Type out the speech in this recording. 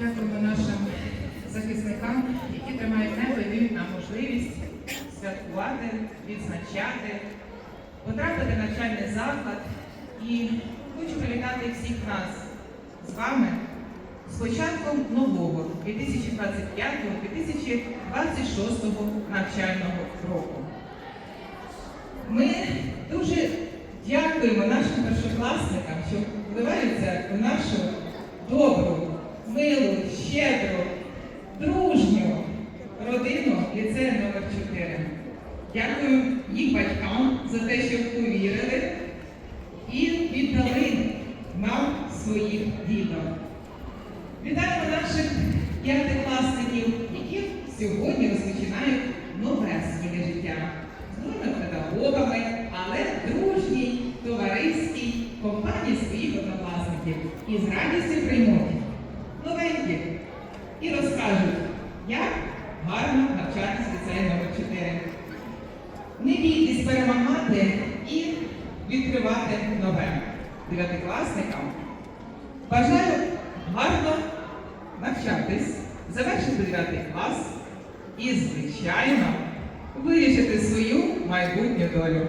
Дякуємо нашим захисникам, які тримають небо і дають нам можливість святкувати, відзначати, потрапити в навчальний заклад. І хочу привітати всіх нас з вами з початком нового 2025-2026 навчального року. Ми дуже дякуємо нашим першокласникам, що вливаються в нашу добру, милу, щедру, дружню родину ліцею номер 4 Дякую їх батькам за те, що повірили і віддали нам своїх діток. Вітаємо наших п'ятикласників, які сьогодні розпочинають нове своє життя. З новими педагогами, але дружній, товариській компанії своїх однокласників. І з радістю приймуть новеньких і розкажуть, як гарно навчатися в ліцеї номер 4 Не бійтесь перемагати і відкривати нове дев'ятикласникам. Бажаю гарно навчатись, завершити 9 клас і, звичайно, вирішити свою майбутню долю.